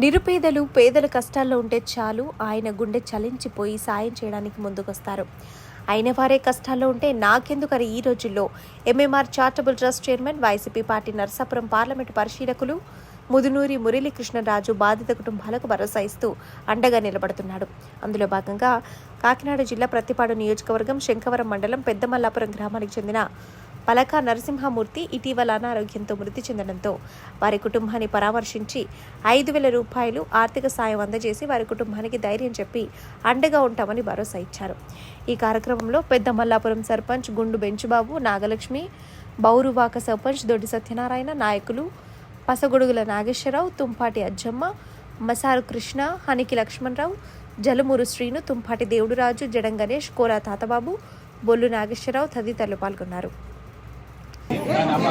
నిరుపేదలు పేదల కష్టాల్లో ఉంటే చాలు ఆయన గుండె చలించిపోయి సాయం చేయడానికి ముందుకొస్తారు. అయిన వారే కష్టాల్లో ఉంటే నాకెందుకని ఈ రోజుల్లో? MMR charitable trust chairman YCP party Narasapuram parliament పరిశీలకులు ముదునూరి మురళీకృష్ణరాజు బాధిత కుటుంబాలకు భరోసా ఇస్తూ అండగా నిలబడుతున్నాడు. అందులో భాగంగా కాకినాడ జిల్లా ప్రతిపాడు నియోజకవర్గం శంఖవరం మండలం పెద్దమల్లాపురం గ్రామానికి చెందిన పలక నరసింహమూర్తి ఇటీవల అనారోగ్యంతో మృతి చెందడంతో వారి కుటుంబాన్ని పరామర్శించి ఐదు వేల రూపాయలు ఆర్థిక సాయం అందజేసి వారి కుటుంబానికి ధైర్యం చెప్పి అండగా ఉంటామని భరోసా ఇచ్చారు. ఈ కార్యక్రమంలో పెద్ద మల్లాపురం సర్పంచ్ గుండు బెంచుబాబు నాగలక్ష్మి బౌరువాక సర్పంచ్ దొడ్డి సత్యనారాయణ నాయకులు పసగొడుగుల నాగేశ్వరరావు తుంపాటి అజ్జమ్మ మసారు కృష్ణ హనికి లక్ష్మణరావు జలమూరు శ్రీను తుంపాటి దేవుడురాజు జడం గణేష్ కోరా తాతబాబు బొల్లు నాగేశ్వరరావు తదితరులు పాల్గొన్నారు. நம்ம